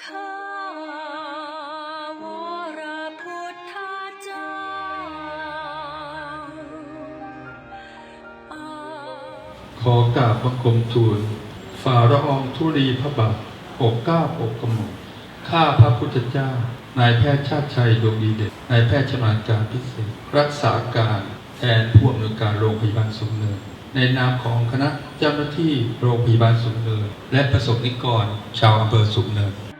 ข้าวรพุทธเจ้าอาขอกราบบังคมทูลฝ่าละอองธุลีพระบาทปกเก้าปกกระหม่อมข้าพระพุทธเจ้า นายแพทย์ชาติชัยดวงดีเด่นนายแพทย์ชำนาญการพิเศษ รักษาการแทนผู้อำนวยการโรงพยาบาลสูงเนินในนามของคณะเจ้าหน้าที่โรงพยาบาลสูงเนิน และประสบนิกร ชาวอำเภอสูงเนิน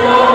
네.